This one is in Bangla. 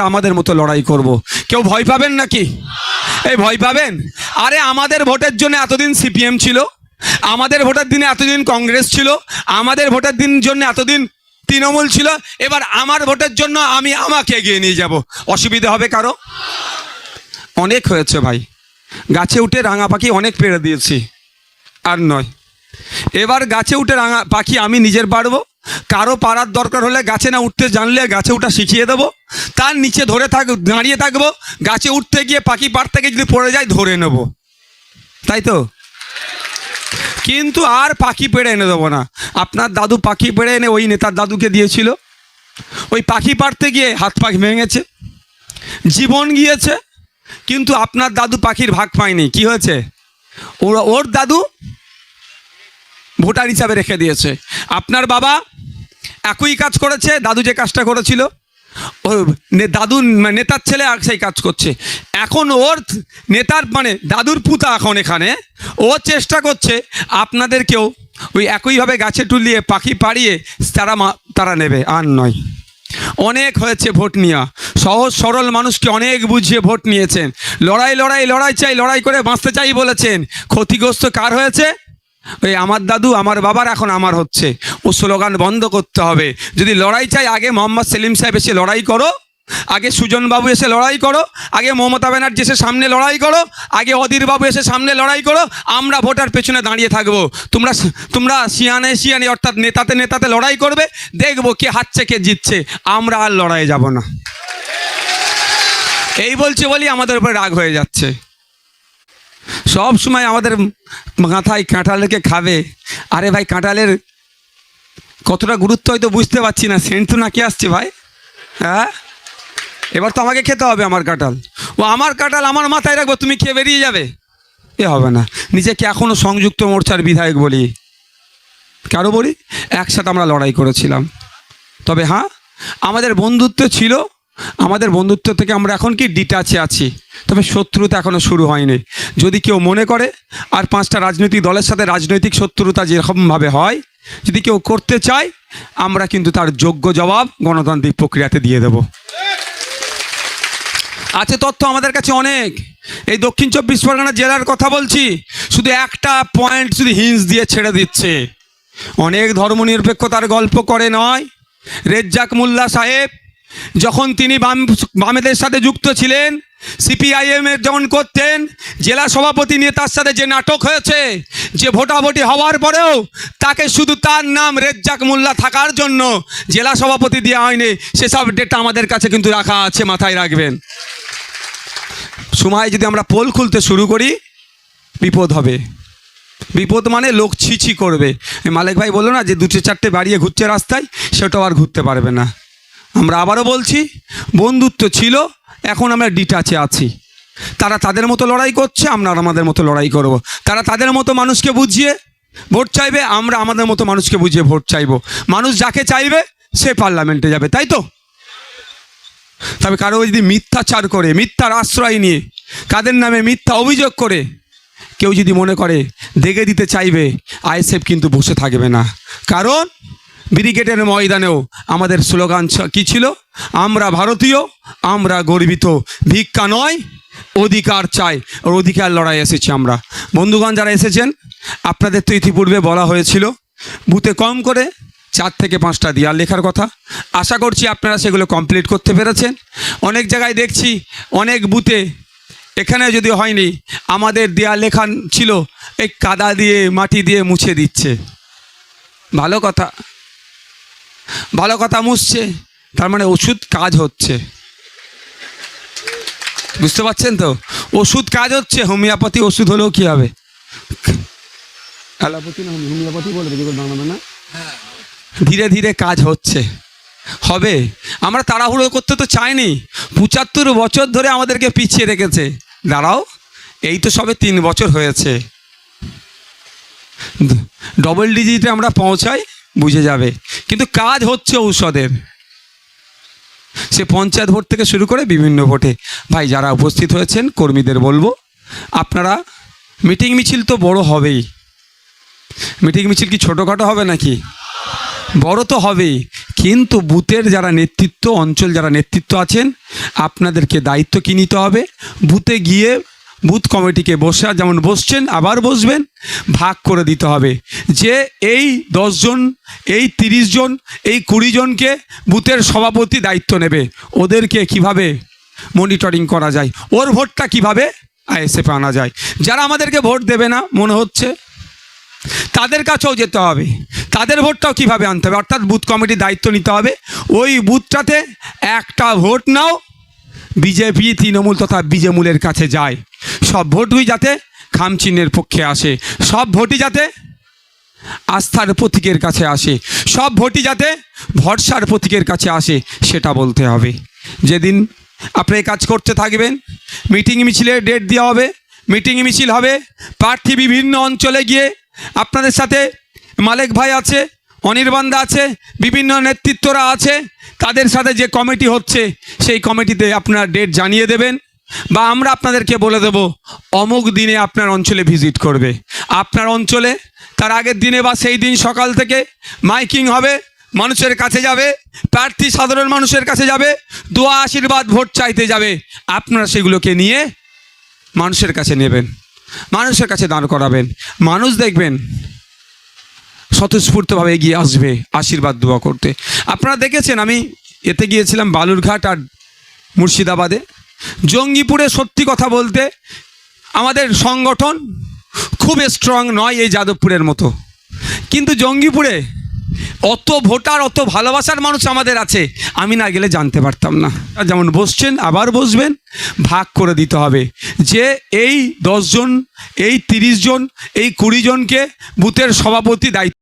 আমাদের মতো লড়াই করব। কেউ ভয় পাবেন নাকি? এই ভয় পাবেন? আরে আমাদের ভোটের জন্য এতদিন সিপিএম ছিল, আমাদের ভোটের দিনে এতদিন কংগ্রেস ছিল, আমাদের ভোটের দিন জন্য এতদিন তৃণমূল ছিল, এবার আমার ভোটের জন্য আমি আমাকে এগিয়ে নিয়ে যাব। অসুবিধা হবে কারও? অনেক হয়েছে ভাই। গাছে উঠে রাঙা পাখি অনেক পেড়ে দিয়েছি। আর নয়। এবার গাছে উঠে রাঙা পাখি আমি নিজের পারব কারও পাড়ার দরকার হলে গাছে না উঠতে জানলে গাছে উঠা শিখিয়ে দেবো। তার নিচে ধরে থাক, দাঁড়িয়ে থাকব। গাছে উঠতে গিয়ে পাখি পাড় থেকে যদি পড়ে যায় ধরে নেব। তাই তো? কিন্তু আর পাখি পেড়ে এনে দেবো না। আপনার দাদু পাখি পেড়ে এনে ওই নেতার দাদুকে দিয়েছিল। ওই পাখি পাড়তে গিয়ে হাত পাখ ভেঙেছে। জীবন গিয়েছে, কিন্তু আপনার দাদু পাখির ভাগ পায়নি। কি হয়েছে? ওর ওর দাদু ভোটার হিসাবে রেখে দিয়েছে। আপনার বাবা একই কাজ করেছে, দাদু যে কাজটা করেছিল দাদু নেতার ছেলে আর সেই কাজ করছে। এখন ওর নেতার মানে দাদুর পুতা এখন এখানে, ও চেষ্টা করছে আপনাদেরকেও ওই একইভাবে গাছে টুলিয়ে, পাখি পাড়িয়ে তারা তারা নেবে, আর নয়। অনেক হয়েছে ভোট নিয়া। সহজ সরল মানুষকে অনেক বুঝিয়ে ভোট নিয়েছেন। লড়াই লড়াই লড়াই চাই, লড়াই করে বাঁচতে চাই বলেছেন। ক্ষতিগ্রস্ত কার হয়েছে? ওই আমার দাদু, আমার বাবার এখন আমার হচ্ছে। ও স্লোগান বন্ধ করতে হবে। যদি লড়াই চাই আগে মোহাম্মদ সেলিম সাহেব এসে লড়াই করো, আগে সুজনবাবু এসে লড়াই করো, আগে মমতা ব্যানার্জি এসে সামনে লড়াই করো, আগে অধীরবাবু এসে সামনে লড়াই করো, আমরা ভোটার পেছনে দাঁড়িয়ে থাকব। তোমরা তোমরা সিয়ানে সিয়ানে, অর্থাৎ নেতাতে নেতাতে লড়াই করবে, দেখব কে হারছে, কে জিতছে। আমরা আর লড়াইয়ে যাব না। এই বলছে বলি আমাদের উপরে রাগ হয়ে যাচ্ছে। সব সময় আমাদের মাথায় কাঁঠাল রেখে খাবে। আরে ভাই, কাঁঠালের কতটা গুরুত্ব হয়তো বুঝতে পারছি না। সেন্ট তো নাকি আসছে ভাই? হ্যাঁ? এবার তো আমাকে খেতে হবে আমার কাঁঠাল। ও, আমার কাঁঠাল আমার মাথায় রাখব, তুমি খেয়ে বেরিয়ে যাবে। এ হবে না। নিজেকে এখনও সংযুক্ত মোর্চার বিধায়ক বলি। কারও বলি? একসাথে আমরা লড়াই করেছিলাম। তবে হ্যাঁ আমাদের বন্ধুত্ব ছিল আমাদের বন্ধুত্ব থেকে আমরা এখন কি ডিটাচে আছি? তবে শত্রুতা এখনও শুরু হয়নি। যদি কেউ মনে করে আর পাঁচটা রাজনৈতিক দলের সাথে রাজনৈতিক শত্রুতা যেরকমভাবে হয়, যদি কেউ করতে চায়, আমরা কিন্তু তার যোগ্য জবাব গণতান্ত্রিক প্রক্রিয়াতে দিয়ে দেব। আছে তথ্য আমাদের কাছে অনেক। এই দক্ষিণ চব্বিশ পরগনা জেলার কথা বলছি, শুধু একটা পয়েন্ট শুধু হিন্স দিয়ে ছেড়ে দিচ্ছে। অনেক ধর্মনিরপেক্ষতার গল্প করে নয়। রেজ্জাক মোল্লা সাহেব যখন তিনি বাম বামেদের সাথে যুক্ত ছিলেন সিপিআইএম এর যখন করতেন, জেলা সভাপতি নিয়ে তার সাথে যে নাটক হয়েছে, যে ভোটাভুটি হওয়ার পরেও তাকে শুধু তার নাম রেজ্জাক মোল্লা থাকার জন্য জেলা সভাপতি দেওয়া হয়নি, সেসব ডেটা আমাদের কাছে কিন্তু রাখা আছে, মাথায় রাখবেন। সময় যদি আমরা পোল খুলতে শুরু করি, বিপদ হবে। বিপদ মানে লোক ছিছি করবে। মালিক ভাই বলল না যে দুটো চারটে বাড়িয়ে ঘুরছে রাস্তায়, সেটাও আর ঘুরতে পারবে না। আমরা আবারও বলছি, বন্ধুত্ব ছিল, এখন আমরা ডিটাচে আছি। তারা তাদের মতো লড়াই করছে, আমরা আমাদের মতো লড়াই করব। তারা তাদের মতো মানুষকে বুঝিয়ে ভোট চাইবে, আমরা আমাদের মতো মানুষকে বুঝিয়ে ভোট চাইব। মানুষ যাকে চাইবে, সে পার্লামেন্টে যাবে, তাই তো? তবে কারও যদি মিথ্যাচার করে, মিথ্যার আশ্রয় নিয়ে, কাদের নামে মিথ্যা অভিযোগ করে, কেউ যদি মনে করে দেখে দিতে চাইবে, আইএসএফ কিন্তু বসে থাকবে না। কারণ ব্রিগেডের ময়দানেও আমাদের স্লোগান কি ছিল? আমরা ভারতীয়, আমরা গর্বিত। ভিক্ষা নয়, অধিকার চাই। ওর অধিকার লড়াই এসেছি আমরা। বন্ধুগণ যারা এসেছেন, আপনাদের তো ইতিপূর্বে বলা হয়েছিল, বুথে কম করে চার থেকে পাঁচটা দেওয়াল লেখার কথা। আশা করছি আপনারা সেগুলো কমপ্লিট করতে পেরেছেন। অনেক জায়গায় দেখছি, অনেক বুথে এখানে যদি হয়নি, আমাদের দেয়াল লেখান ছিল, এই কাদা দিয়ে, মাটি দিয়ে মুছে দিচ্ছে। ভালো কথা। ভালো কথা মুছছে, তার মানে ওষুধ কাজ হচ্ছে। বুঝতে পারছেন তো? ওষুধ কাজ হচ্ছে, হোমিওপ্যাথি ওষুধ হলেও কি হবে? অ্যালোপ্যাথি না, হোমিওপ্যাথি না? ধীরে ধীরে কাজ হচ্ছে। হবে। আমরা তাড়াহুড়ো করতে তো চাইনি। পঁচাত্তর বছর ধরে আমাদেরকে পিছিয়ে রেখেছে। দাঁড়াও, এই তো সবে তিন বছর হয়েছে। ডবল ডিজিটে আমরা পৌঁছাই। বুঝে যাবে। কিন্তু কাজ হচ্ছে ঔষধের। সে পঞ্চায়েত ভোট থেকে শুরু করে বিভিন্ন ভোটে। ভাই, যারা উপস্থিত হয়েছেন, কর্মীদের বলব, আপনারা মিটিং মিছিল তো বড় হবেই। মিটিং মিছিল কি ছোটোখাটো হবে নাকি? বড় তো হবেই। কিন্তু বুথের যারা নেতৃত্ব, অঞ্চল যারা নেতৃত্ব আছেন, আপনাদেরকে দায়িত্ব কি নিতে হবে? বুথে গিয়ে বুথ কমিটিকে বসে, যেমন বসছেন, আবার বসবেন, ভাগ করে দিতে হবে। যে এই দশজন এই তিরিশ জন, এই কুড়ি জনকে বুথের সভাপতি দায়িত্ব নেবে, ওদেরকে কীভাবে মনিটরিং করা যায়, ওর ভোটটা কীভাবে আইএসএফে আনা যায়। যারা আমাদেরকে ভোট দেবে না, মনে হচ্ছে, তাদের কাছেও যেতে হবে। তাদের ভোটটাও কীভাবে আনতে হবে? অর্থাৎ বুথ কমিটির দায়িত্ব নিতে হবে। ওই বুথটাতে একটা ভোট নাও, বিজেপি, তৃণমূল তথা বিজেমূলের কাছে যায়। সব ভোটই যাতে খামচিহ্নের পক্ষে আসে, সব ভোটই যাতে আস্থার প্রতীকের কাছে আসে, সব ভোটই যাতে ভরসার প্রতীকের কাছে আসে, সেটা বলতে হবে। যেদিন আপনি কাজ করতে থাকবেন, মিটিং মিছিলের ডেট দেওয়া হবে, মিটিং মিছিল হবে, প্রার্থী বিভিন্ন অঞ্চলে গিয়ে আপনাদের সাথে মালেক ভাই আছে অনির্বাণদা আছে, বিভিন্ন নেতৃত্বরা আছে, তাদের সাথে যে কমিটি হচ্ছে, সেই কমিটিতে আপনারা ডেট জানিয়ে দেবেন বা আমরা আপনাদেরকে বলে দেব, অমুক দিনে আপনার অঞ্চলে ভিজিট করবে। আপনার অঞ্চলে, তার আগের দিনে বা সেই দিন সকাল থেকে মাইকিং হবে, মানুষের কাছে যাবে, প্রার্থী সাধারণ মানুষের কাছে যাবে, দোয়া আশীর্বাদ ভোট চাইতে যাবে। আপনারা সেগুলোকে নিয়ে মানুষের কাছে নেবেন, মানুষের কাছে দাঁড় করাবেন। মানুষ দেখবেন স্বতঃস্ফূর্তভাবে এগিয়ে আসবে আশীর্বাদ দোয়া করতে। আপনারা দেখেছেন, আমি এতে গিয়েছিলাম বালুরঘাট আর মুর্শিদাবাদে। জঙ্গিপুরে সত্যি কথা বলতে আমাদের সংগঠন খুব স্ট্রং নয় এই যাদবপুরের মতো। কিন্তু জঙ্গিপুরে অত ভোটার, অত ভালোবাসার মানুষ আমাদের আছে, আমি না গেলে জানতে পারতাম না। যেমন বসছেন, আবার বসবেন, ভাগ করে দিতে হবে। যে এই দশজন এই তিরিশ জন, এই কুড়ি জনকে বুথের সভাপতি দায়িত্ব